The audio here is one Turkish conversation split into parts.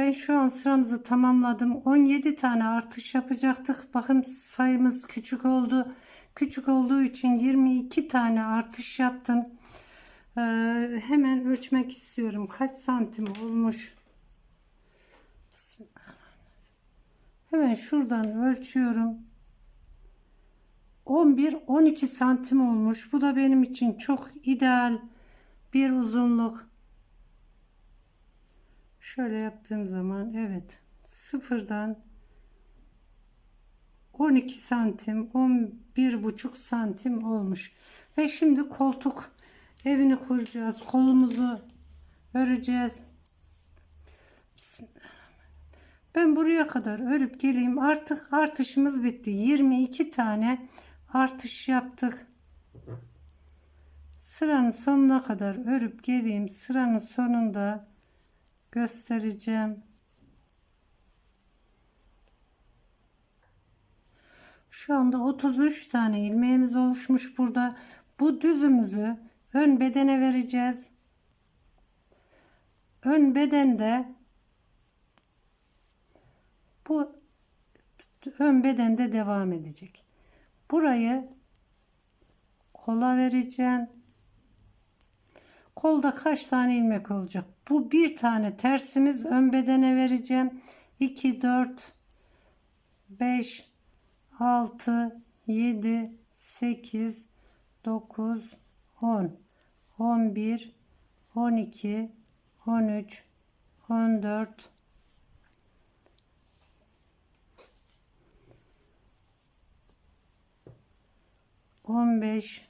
Ben şu an sıramızı tamamladım. 17 tane artış yapacaktık. Bakın sayımız küçük oldu. Küçük olduğu için 22 tane artış yaptım. Ee, hemen ölçmek istiyorum. Kaç santim olmuş? Bismillah. Hemen şuradan ölçüyorum. 11-12 santim olmuş. Bu da benim için çok ideal bir uzunluk. Şöyle yaptığım zaman evet sıfırdan 12 santim 11 buçuk santim olmuş. Ve şimdi koltuk evini kuracağız. Kolumuzu öreceğiz. Ben buraya kadar örüp geleyim. Artık artışımız bitti. 22 tane artış yaptık. Sıranın sonuna kadar örüp geleyim. Sıranın sonunda göstereceğim. Şu anda 33 tane ilmeğimiz oluşmuş burada. Bu düzümüzü ön bedene vereceğiz. Ön bedende bu ön bedende devam edecek. Burayı kola vereceğim. Kolda kaç tane ilmek olacak? Bu bir tane tersimiz ön bedene vereceğim. 2, 4, 5, 6, 7, 8, 9, 10, 11, 12, 13, 14, 15,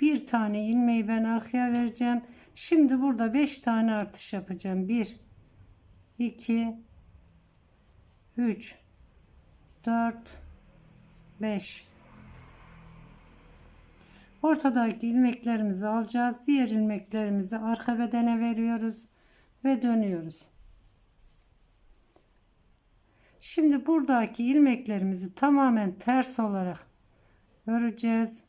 bir tane ilmeği ben arkaya vereceğim. Şimdi burada 5 tane artış yapacağım. 1 2 3 4 5 Ortadaki ilmeklerimizi alacağız. Diğer ilmeklerimizi arka bedene veriyoruz ve dönüyoruz. Şimdi buradaki ilmeklerimizi tamamen ters olarak öreceğiz.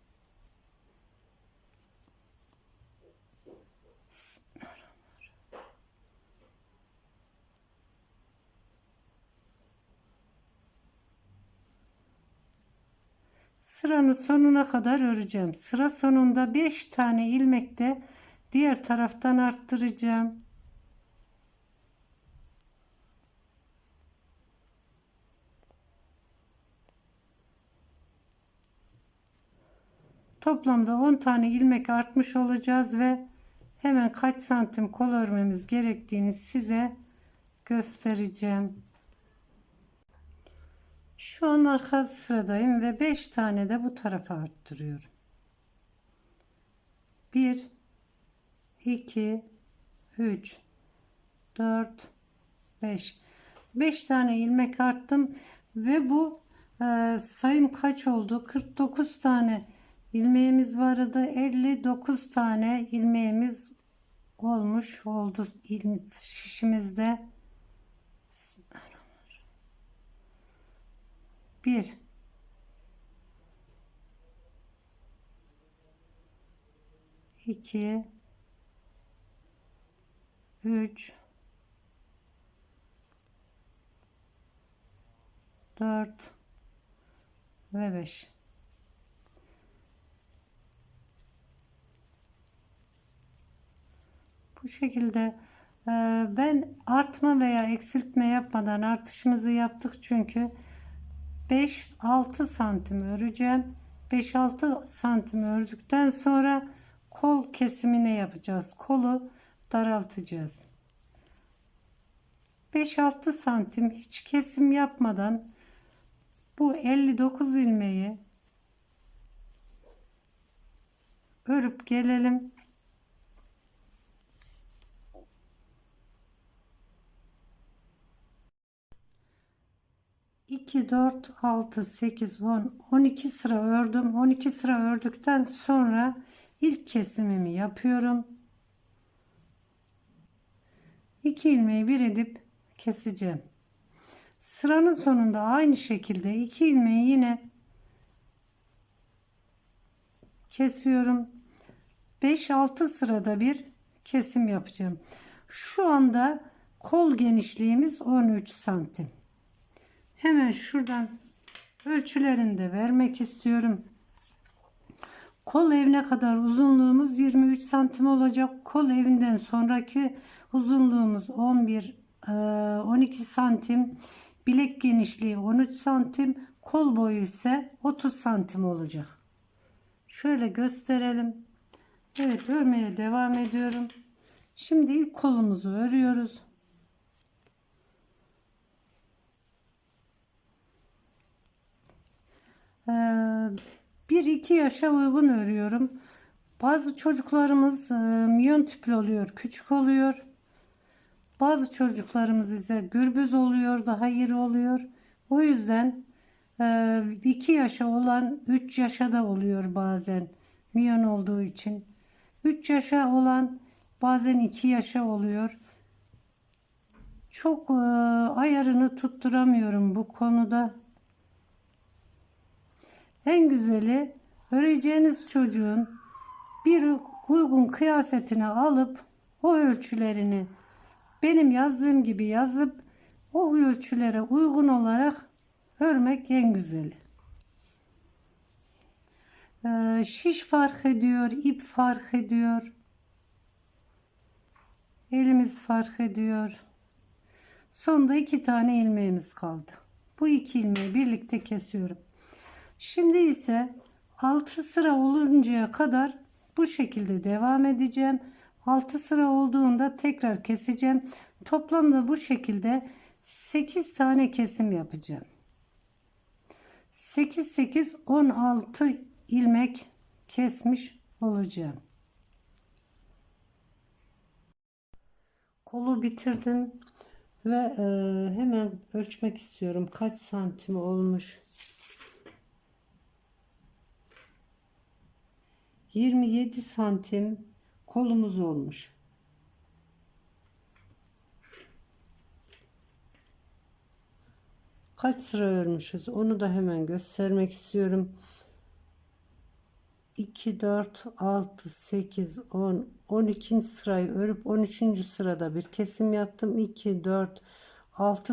Sıranın sonuna kadar öreceğim. Sıra sonunda 5 tane ilmek de diğer taraftan arttıracağım. Toplamda 10 tane ilmek artmış olacağız ve hemen kaç santim kol örmemiz gerektiğini size göstereceğim. Şu an arka sıradayım ve 5 tane de bu tarafa arttırıyorum. 1 2 3 4 5 5 tane ilmek arttım ve bu e, sayım kaç oldu? 49 tane ilmeğimiz vardı. 59 tane ilmeğimiz olmuş oldu şişimizde. Bismillahirrahmanirrahim. 1 2 3 4 ve 5 bu şekilde ben artma veya eksiltme yapmadan artışımızı yaptık çünkü 5-6 santim öreceğim. 5-6 santim ördükten sonra kol kesimine yapacağız. Kolu daraltacağız. 5-6 santim hiç kesim yapmadan bu 59 ilmeği örüp gelelim. İki, dört, altı, sekiz, on, on iki sıra ördüm. On iki sıra ördükten sonra ilk kesimimi yapıyorum. İki ilmeği bir edip keseceğim. Sıranın sonunda aynı şekilde iki ilmeği yine kesiyorum. 5-6 sırada bir kesim yapacağım. Şu anda kol genişliğimiz 13 santim. Hemen şuradan ölçülerini de vermek istiyorum. Kol evine kadar uzunluğumuz 23 santim olacak. Kol evinden sonraki uzunluğumuz 11 12 santim. Bilek genişliği 13 santim. Kol boyu ise 30 santim olacak. Şöyle gösterelim. Evet örmeye devam ediyorum. Şimdi ilk kolumuzu örüyoruz. Ee, bir iki yaşa uygun örüyorum. Bazı çocuklarımız e, miyon tüplü oluyor, küçük oluyor. Bazı çocuklarımız ise gürbüz oluyor, daha iri oluyor. O yüzden 2 yaşa olan 3 yaşa da oluyor bazen. Miyon olduğu için. 3 yaşa olan bazen 2 yaşa oluyor. Çok e, ayarını tutturamıyorum bu konuda. En güzeli öreceğiniz çocuğun bir uygun kıyafetini alıp o ölçülerini benim yazdığım gibi yazıp o ölçülere uygun olarak örmek en güzeli. Ee, şiş fark ediyor, ip fark ediyor. Elimiz fark ediyor. Sonunda iki tane ilmeğimiz kaldı. Bu iki ilmeği birlikte kesiyorum. Şimdi ise 6 sıra oluncaya kadar bu şekilde devam edeceğim. 6 sıra olduğunda tekrar keseceğim. Toplamda bu şekilde 8 tane kesim yapacağım. 8 8 16 ilmek kesmiş olacağım. Kolu bitirdim ve e, hemen ölçmek istiyorum kaç santim olmuş. 27 santim kolumuz olmuş. Kaç sıra örmüşüz onu da hemen göstermek istiyorum. 2, 4, 6, 8, 10, 12. sırayı örüp 13. sırada bir kesim yaptım. 2, 4, 6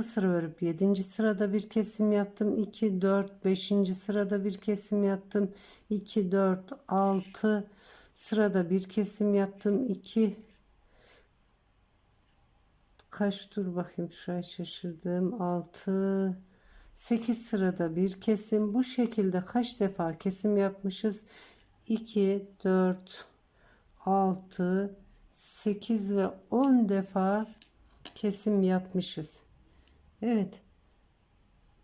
sıra örüp 7. sırada bir kesim yaptım. 2, 4, 5. sırada bir kesim yaptım. 2, 4, 6 sırada bir kesim yaptım. 2 kaç dur bakayım şuraya şaşırdım. 6 8 sırada bir kesim. Bu şekilde kaç defa kesim yapmışız? 2 4 6 8 ve 10 defa kesim yapmışız. Evet.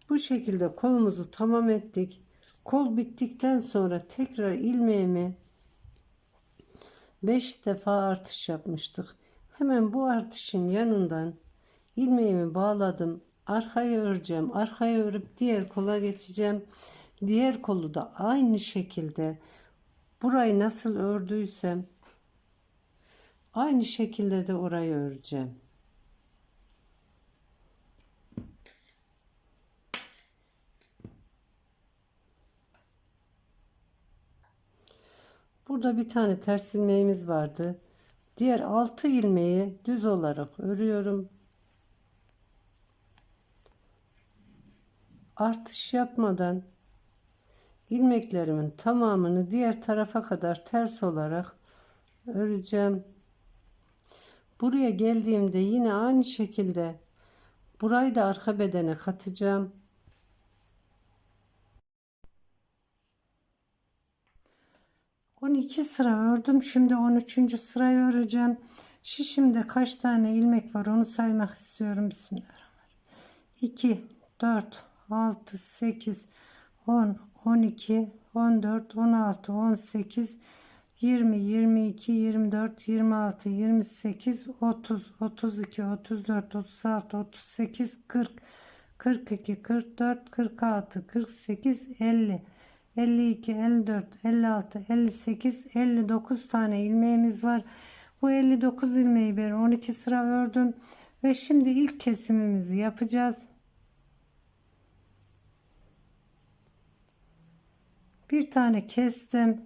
Bu şekilde kolumuzu tamam ettik. Kol bittikten sonra tekrar ilmeğimi 5 defa artış yapmıştık. Hemen bu artışın yanından ilmeğimi bağladım. Arkayı öreceğim. Arkayı örüp diğer kola geçeceğim. Diğer kolu da aynı şekilde burayı nasıl ördüysem aynı şekilde de orayı öreceğim. Burada bir tane ters ilmeğimiz vardı. Diğer 6 ilmeği düz olarak örüyorum. Artış yapmadan ilmeklerimin tamamını diğer tarafa kadar ters olarak öreceğim. Buraya geldiğimde yine aynı şekilde burayı da arka bedene katacağım. 22 sıra ördüm. Şimdi 13. sırayı öreceğim. Şişimde kaç tane ilmek var onu saymak istiyorum. Bismillahirrahmanirrahim. 2, 4, 6, 8, 10, 12, 14, 16, 18, 20, 22, 24, 26, 28, 30, 32, 34, 36, 38, 40, 42, 44, 46, 48, 50, 52, 54, 56, 58, 59 tane ilmeğimiz var. Bu 59 ilmeği ben 12 sıra ördüm. Ve şimdi ilk kesimimizi yapacağız. Bir tane kestim.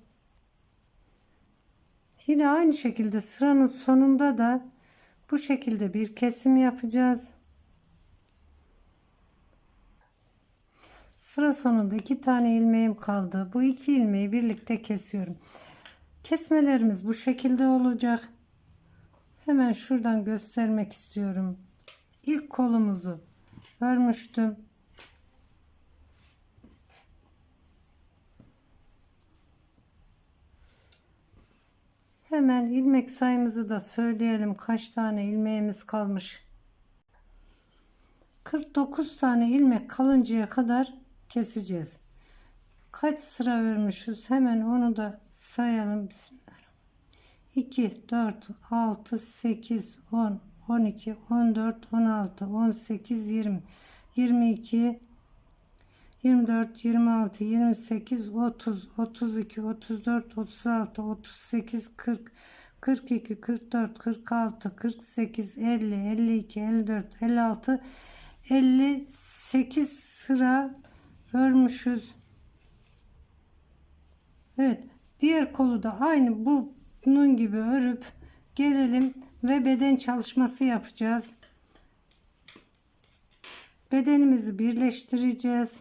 Yine aynı şekilde sıranın sonunda da bu şekilde bir kesim yapacağız. Sıra sonunda iki tane ilmeğim kaldı. Bu iki ilmeği birlikte kesiyorum. Kesmelerimiz bu şekilde olacak. Hemen şuradan göstermek istiyorum. İlk kolumuzu örmüştüm. Hemen ilmek sayımızı da söyleyelim. Kaç tane ilmeğimiz kalmış. 49 tane ilmek kalıncaya kadar keseceğiz. Kaç sıra örmüşüz? Hemen onu da sayalım. Bismillah. 2, 4, 6, 8, 10, 12, 14, 16, 18, 20, 22, 24, 26, 28, 30, 32, 34, 36, 38, 40, 42, 44, 46, 48, 50, 52, 54, 56, 58 sıra örmüşüz. Evet. Diğer kolu da aynı bu bunun gibi örüp gelelim ve beden çalışması yapacağız. Bedenimizi birleştireceğiz.